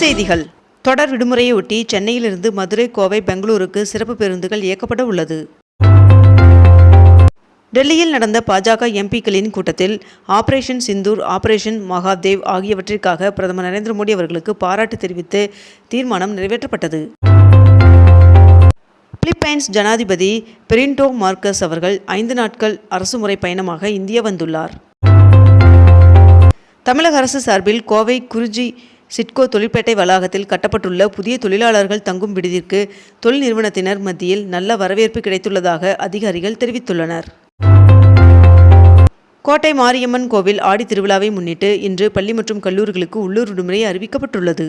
செய்திகள். தொடர் விடுமுறையொட்டி சென்னையிலிருந்து மதுரை கோவை பெங்களூருக்கு சிறப்பு பேருந்துகள் இயக்கப்பட உள்ளது. டெல்லியில் நடந்த பாஜக எம்பிக்களின் கூட்டத்தில் ஆபரேஷன் சிந்தூர் ஆபரேஷன் மகாதேவ் ஆகியவற்றிற்காக பிரதமர் நரேந்திர மோடி அவர்களுக்கு பாராட்டு தெரிவித்து தீர்மானம் நிறைவேற்றப்பட்டது. பிலிப்பைன்ஸ் ஜனாதிபதி பெரின்டோ மார்க்கஸ் அவர்கள் ஐந்து நாட்கள் அரசுமுறை பயணமாக இந்தியா வந்துள்ளார். தமிழக அரசு சார்பில் கோவை குறிஞ்சி சிட்கோ தொழிற்பேட்டை வளாகத்தில் கட்டப்பட்டுள்ள புதிய தொழிலாளர்கள் தங்கும் விடுதிற்கு தொழில் நிறுவனத்தினர் மத்தியில் நல்ல வரவேற்பு கிடைத்துள்ளதாக அதிகாரிகள் தெரிவித்துள்ளனர். கோட்டை மாரியம்மன் கோவில் ஆடி திருவிழாவை முன்னிட்டு இன்று பள்ளி மற்றும் கல்லூரிகளுக்கு உள்ளூர் விடுமுறை அறிவிக்கப்பட்டுள்ளது.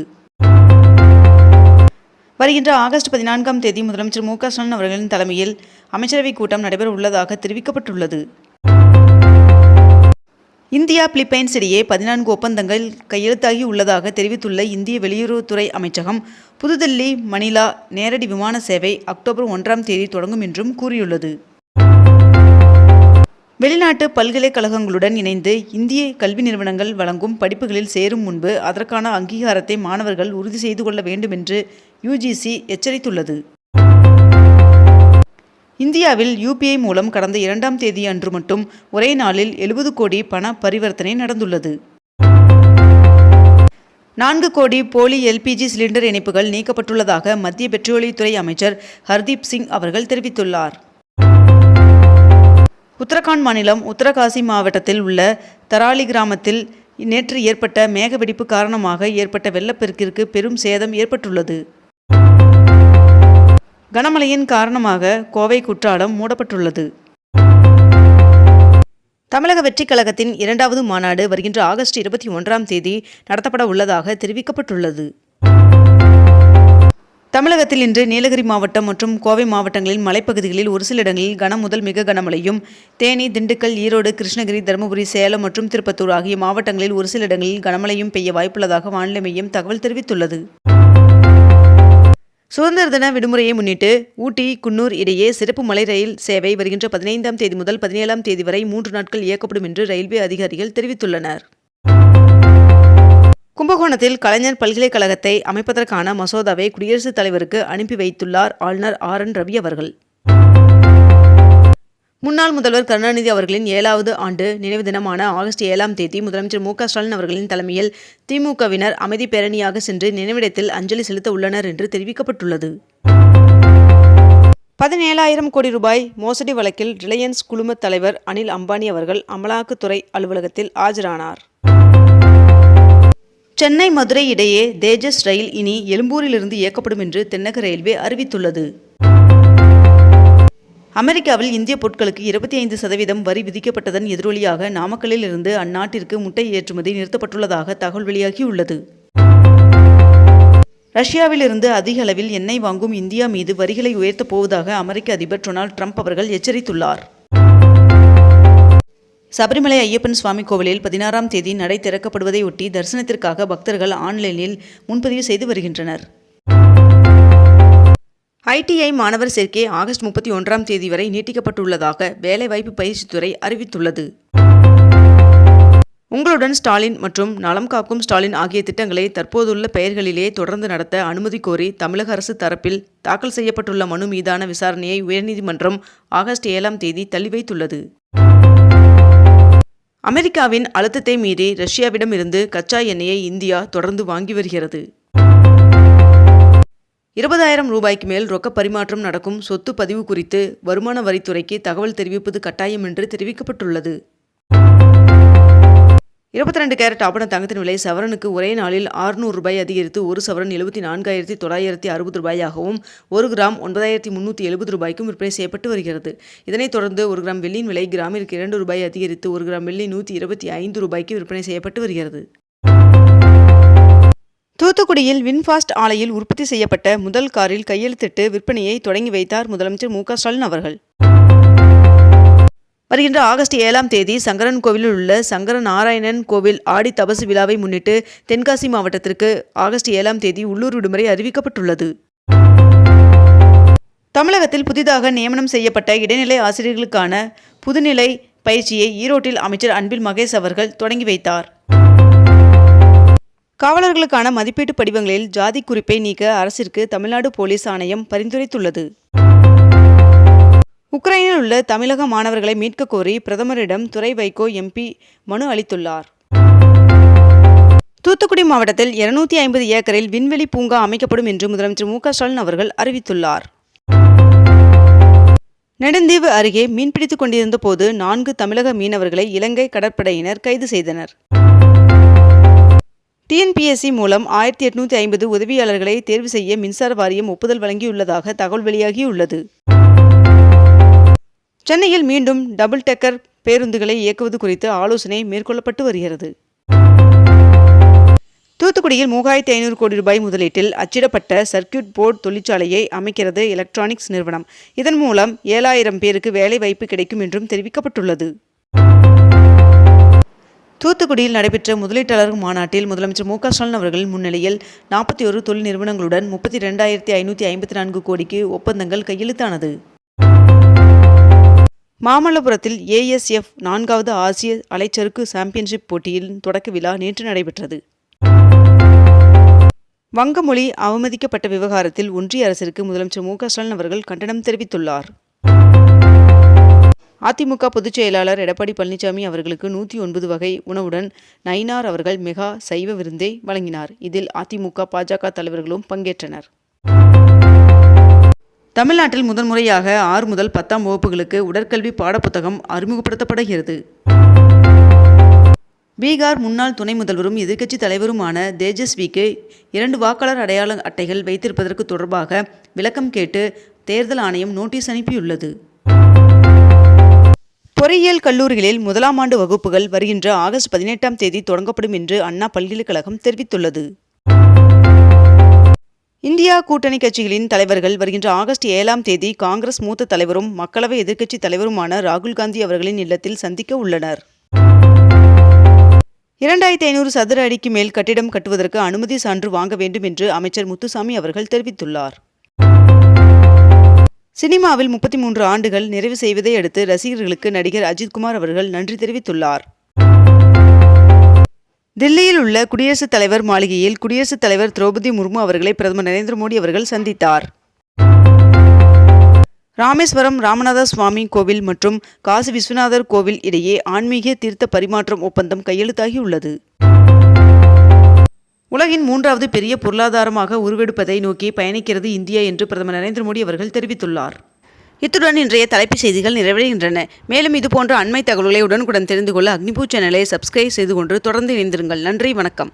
வருகின்ற ஆகஸ்ட் பதினான்காம் தேதி முதலமைச்சர் மு க ஸ்டாலின் அவர்களின் தலைமையில் அமைச்சரவைக் கூட்டம் நடைபெற உள்ளதாக தெரிவிக்கப்பட்டுள்ளது. இந்தியா பிலிப்பைன்ஸ் இடையே பதினான்கு ஒப்பந்தங்கள் கையெழுத்தாகி உள்ளதாக தெரிவித்துள்ள இந்திய வெளியுறவுத்துறை அமைச்சகம் புதுதில்லி மணிலா நேரடி விமான சேவை அக்டோபர் ஒன்றாம் தேதி தொடங்கும் என்றும் கூறியுள்ளது. வெளிநாட்டு பல்கலைக்கழகங்களுடன் இணைந்து இந்திய கல்வி நிறுவனங்கள் வழங்கும் படிப்புகளில் சேரும் முன்பு அதற்கான அங்கீகாரத்தை மாணவர்கள் உறுதி செய்து கொள்ள வேண்டும் என்று யுஜிசி எச்சரித்துள்ளது. இந்தியாவில் யூபிஐ மூலம் கடந்த இரண்டாம் தேதி அன்று மட்டும் ஒரே நாளில் எழுபது கோடி பண பரிவர்த்தனை நடந்துள்ளது. நான்கு கோடி போலி எல்பிஜி சிலிண்டர் இணைப்புகள் நீக்கப்பட்டுள்ளதாக மத்திய பெட்ரோலியத்துறை அமைச்சர் ஹர்தீப் சிங் அவர்கள் தெரிவித்துள்ளார். உத்தரகாண்ட் மாநிலம் உத்தரகாசி மாவட்டத்தில் உள்ள தராலி கிராமத்தில் நேற்று ஏற்பட்ட மேகவெடிப்பு காரணமாக ஏற்பட்ட வெள்ளப்பெருக்கிற்கு பெரும் சேதம் ஏற்பட்டுள்ளது. கனமழையின் காரணமாக கோவை குற்றாலம் மூடப்பட்டுள்ளது. தமிழக வெற்றிக் கழகத்தின் இரண்டாவது மாநாடு வருகின்ற ஆகஸ்ட் இருபத்தி ஒன்றாம் தேதி நடத்தப்பட உள்ளதாக தெரிவிக்கப்பட்டுள்ளது. தமிழகத்தில் இன்று நீலகிரி மாவட்டம் மற்றும் கோவை மாவட்டங்களின் மலைப்பகுதிகளில் ஒரு சில இடங்களில் கன முதல் மிக கனமழையும் தேனி திண்டுக்கல் ஈரோடு கிருஷ்ணகிரி தருமபுரி சேலம் மற்றும் திருப்பத்தூர் ஆகிய மாவட்டங்களில் ஒரு சில இடங்களில் கனமழையும் பெய்ய வாய்ப்புள்ளதாக வானிலை மையம் தகவல் தெரிவித்துள்ளது. சுதந்திர தின விடுமுறையை முன்னிட்டு ஊட்டி குன்னூர் இடையே சிறப்பு மலை ரயில் சேவை வருகின்ற பதினைந்தாம் தேதி முதல் பதினேழாம் தேதி வரை மூன்று நாட்கள் இயக்கப்படும் என்று ரயில்வே அதிகாரிகள் தெரிவித்துள்ளனர். கும்பகோணத்தில் கலைஞர் பல்கலைக்கழகத்தை அமைப்பதற்கான மசோதாவை குடியரசுத் தலைவருக்கு அனுப்பி வைத்துள்ளார் ஆளுநர் ஆர் என் ரவி அவர்கள். முன்னாள் முதல்வர் கருணாநிதி அவர்களின் ஏழாவது ஆண்டு நினைவு தினமான ஆகஸ்ட் ஏழாம் தேதி முதலமைச்சர் மு ஸ்டாலின் அவர்களின் தலைமையில் திமுகவினர் அமைதி பேரணியாக சென்று நினைவிடத்தில் அஞ்சலி செலுத்த உள்ளனர் என்று தெரிவிக்கப்பட்டுள்ளது. பதினேழாயிரம் கோடி ரூபாய் மோசடி வழக்கில் ரிலையன்ஸ் குழுமத் தலைவர் அனில் அம்பானி அவர்கள் அமலாக்கத்துறை அலுவலகத்தில் ஆஜரானார். சென்னை மதுரை இடையே தேஜஸ் ரயில் இனி எழும்பூரிலிருந்து இயக்கப்படும் என்று தென்னக ரயில்வே அறிவித்துள்ளது. அமெரிக்காவில் இந்திய பொருட்களுக்கு இருபத்தி ஐந்து சதவீதம் வரி விதிக்கப்பட்டதன் எதிரொலியாக நாமக்கல்லில் இருந்து அந்நாட்டிற்கு முட்டை ஏற்றுமதி நிறுத்தப்பட்டுள்ளதாக தகவல் வெளியாகியுள்ளது. ரஷ்யாவிலிருந்து அதிக அளவில் எண்ணெய் வாங்கும் இந்தியா மீது வரிகளை உயர்த்தப் போவதாக அமெரிக்க அதிபர் டொனால்ட் ட்ரம்ப் அவர்கள் எச்சரித்துள்ளார். சபரிமலை ஐயப்பன் சுவாமி கோவிலில் பதினாறாம் தேதி நடை திறக்கப்படுவதையொட்டி தரிசனத்திற்காக பக்தர்கள் ஆன்லைனில் முன்பதிவு செய்து வருகின்றனர். ஐடிஐ மாணவர் சேர்க்கை ஆகஸ்ட் முப்பத்தி ஒன்றாம் தேதி வரை நீட்டிக்கப்பட்டுள்ளதாக வேலைவாய்ப்பு பயிற்சித்துறை அறிவித்துள்ளது. உங்களுடன் ஸ்டாலின் மற்றும் நலம் காக்கும் ஸ்டாலின் ஆகிய திட்டங்களை தற்போதுள்ள பெயர்களிலே தொடர்ந்து நடத்த அனுமதி கோரி தமிழக அரசு தரப்பில் தாக்கல் செய்யப்பட்டுள்ள மனு மீதான விசாரணையை உயர்நீதிமன்றம் ஆகஸ்ட் ஏழாம் தேதி தள்ளி வைத்துள்ளது. அமெரிக்காவின் அழுத்தத்தை மீறி ரஷ்யாவிடம் இருந்து கச்சா எண்ணெயை இந்தியா தொடர்ந்து வாங்கி வருகிறது. இருபதாயிரம் ரூபாய்க்கு மேல் ரொக்க பரிமாற்றம் நடக்கும் சொத்து பதிவு குறித்து வருமான வரித்துறைக்கு தகவல் தெரிவிப்பது கட்டாயம் என்று தெரிவிக்கப்பட்டுள்ளது. இருபத்தி ரெண்டு கேரட் ஆபண தங்கத்தின் விலை சவரனுக்கு ஒரே நாளில் ஆறுநூறு ரூபாய் அதிகரித்து ஒரு சவரன் எழுபத்தி நான்காயிரத்தி தொள்ளாயிரத்தி அறுபது ரூபாயாகவும் ஒரு கிராம் ஒன்பதாயிரத்தி முன்னூற்றி எழுபது ரூபாய்க்கும் விற்பனை செய்யப்பட்டு வருகிறது. இதனைத் தொடர்ந்து ஒரு கிராம் வெள்ளியின் விலை கிராமிற்கு இரண்டு ரூபாய் அதிகரித்து ஒரு கிராம் வெள்ளி நூற்றி இருபத்தி ஐந்து ரூபாய்க்கு விற்பனை செய்யப்பட்டு வருகிறது. தூத்துக்குடியில் வின்ஃபாஸ்ட் ஆலையில் உற்பத்தி செய்யப்பட்ட முதல் காரில் கையெழுத்திட்டு விற்பனையை தொடங்கி வைத்தார் முதலமைச்சர் மு ஸ்டாலின் அவர்கள். வருகின்ற ஆகஸ்ட் ஏழாம் தேதி சங்கரன் கோவிலில் உள்ள சங்கர நாராயணன் கோவில் ஆடி தபசு விழாவை முன்னிட்டு தென்காசி மாவட்டத்திற்கு ஆகஸ்ட் ஏழாம் தேதி உள்ளூர் விடுமுறை அறிவிக்கப்பட்டுள்ளது. தமிழகத்தில் புதிதாக நியமனம் செய்யப்பட்ட இடைநிலை ஆசிரியர்களுக்கான புதுநிலை பயிற்சியை ஈரோட்டில் அமைச்சர் அன்பில் மகேஷ் அவர்கள் தொடங்கி வைத்தார். காவலர்களுக்கான மதிப்பீட்டு படிவங்களில் ஜாதி குறிப்பை நீக்க அரசிற்கு தமிழ்நாடு போலீஸ் ஆணையம் பரிந்துரைத்துள்ளது. உக்ரைனில் உள்ள தமிழக மாணவர்களை மீட்கக் கோரி பிரதமரிடம் துறை வைகோ எம்பி மனு அளித்துள்ளார். தூத்துக்குடி மாவட்டத்தில் இருநூத்தி ஐம்பது ஏக்கரில் விண்வெளி பூங்கா அமைக்கப்படும் என்று முதலமைச்சர் மு ஸ்டாலின் அவர்கள் அறிவித்துள்ளார். நெடுந்தீவு அருகே மீன்பிடித்துக் கொண்டிருந்த போது நான்கு தமிழக மீனவர்களை இலங்கை கடற்படையினர் கைது செய்தனர். டிஎன்பிஎஸ்சி மூலம் ஆயிரத்தி எட்நூற்றி ஐம்பது உதவியாளர்களை தேர்வு செய்ய மின்சார வாரியம் ஒப்புதல் வழங்கியுள்ளதாக தகவல் வெளியாகியுள்ளது. சென்னையில் மீண்டும் டபுள் டெக்கர் பேருந்துகளை இயக்குவது குறித்து ஆலோசனை மேற்கொள்ளப்பட்டு வருகிறது. தூத்துக்குடியில் மூவாயிரத்தி ஐநூறு கோடி ரூபாய் முதலீட்டில் அச்சிடப்பட்ட சர்க்கியூட் போர்டு தொழிற்சாலையை அமைக்கிறது எலக்ட்ரானிக்ஸ் நிறுவனம். இதன் மூலம் ஏழாயிரம் பேருக்கு வேலை வாய்ப்பு கிடைக்கும் என்றும் தெரிவிக்கப்பட்டுள்ளது. தூத்துக்குடியில் நடைபெற்ற முதலீட்டாளர் மாநாட்டில் முதலமைச்சர் மு க ஸ்டாலின் அவர்களின் முன்னிலையில் நாற்பத்தி ஒரு தொழில் நிறுவனங்களுடன் முப்பத்தி ரெண்டாயிரத்தி ஐநூற்றி ஐம்பத்தி நான்கு கோடிக்கு ஒப்பந்தங்கள் கையெழுத்தானது. மாமல்லபுரத்தில் ஏஎஸ்எஃப் நான்காவது ஆசிய அலைச்சறுக்கு சாம்பியன்ஷிப் போட்டியின் தொடக்க விழா நேற்று நடைபெற்றது. வங்கமொழி அவமதிக்கப்பட்ட விவகாரத்தில் ஒன்றிய அரசிற்கு முதலமைச்சர் மு க ஸ்டாலின் அவர்கள் கண்டனம் தெரிவித்துள்ளார். அதிமுக பொதுச் செயலாளர் எடப்பாடி பழனிசாமி அவர்களுக்கு நூற்றி ஒன்பது வகை உணவுடன் நயினார் அவர்கள் மெகா சைவ விருந்தை வழங்கினார். இதில் அதிமுக பாஜக தலைவர்களும் பங்கேற்றனர். தமிழ்நாட்டில் முதன்முறையாக ஆறு முதல் பத்தாம் வகுப்புகளுக்கு உடற்கல்வி பாடப்புத்தகம் அறிமுகப்படுத்தப்படுகிறது. பீகார் முன்னாள் துணை முதல்வரும் எதிர்க்கட்சி தலைவருமான தேஜஸ்விக்கு இரண்டு வாக்காளர் அடையாள அட்டைகள் வைத்திருப்பதற்கு தொடர்பாக விளக்கம் கேட்டு தேர்தல் ஆணையம் நோட்டீஸ் அனுப்பியுள்ளது. பொறியியல் கல்லூரிகளில் முதலாம் ஆண்டு வகுப்புகள் வருகின்ற ஆகஸ்ட் பதினெட்டாம் தேதி தொடங்கப்படும் என்று அண்ணா பல்கலைக்கழகம் தெரிவித்துள்ளது. இந்தியா கூட்டணி கட்சிகளின் தலைவர்கள் வருகின்ற ஆகஸ்ட் ஏழாம் தேதி காங்கிரஸ் மூத்த தலைவரும் மக்களவை எதிர்க்கட்சி தலைவருமான ராகுல் காந்தி அவர்களின் இல்லத்தில் சந்திக்க உள்ளனர். இரண்டாயிரத்தி ஐநூறு சதுர அடிக்கு மேல் கட்டிடம் கட்டுவதற்கு அனுமதி சான்று வாங்க வேண்டும் என்று அமைச்சர் முத்துசாமி அவர்கள் தெரிவித்துள்ளார். சினிமாவில் முப்பத்தி மூன்று ஆண்டுகள் நிறைவு செய்வதை அடுத்து ரசிகர்களுக்கு நடிகர் அஜித்குமார் அவர்கள் நன்றி தெரிவித்துள்ளார். தில்லியில் உள்ள குடியரசுத் தலைவர் மாளிகையில் குடியரசுத் தலைவர் திரௌபதி முர்மு அவர்களை பிரதமர் நரேந்திர மோடி அவர்கள் சந்தித்தார். ராமேஸ்வரம் ராமநாத சுவாமி கோவில் மற்றும் காசி விஸ்வநாதர் கோவில் இடையே ஆன்மீக தீர்த்த பரிமாற்றம் ஒப்பந்தம் கையெழுத்தாகியுள்ளது. உலகின் மூன்றாவது பெரிய பொருளாதாரமாக உருவெடுப்பதை நோக்கி பயணிக்கிறது இந்தியா என்று பிரதமர் நரேந்திர மோடி அவர்கள் தெரிவித்துள்ளார். இத்துடன் இன்றைய தலைப்புச் செய்திகள் நிறைவடைகின்றன. மேலும் இதுபோன்ற அண்மை தகவல்களை உடனுக்குடன் தெரிந்து கொள்ள அக்னிபூ சேனலை சப்ஸ்கிரைப் செய்து கொண்டு தொடர்ந்து இணைந்திருங்கள். நன்றி வணக்கம்.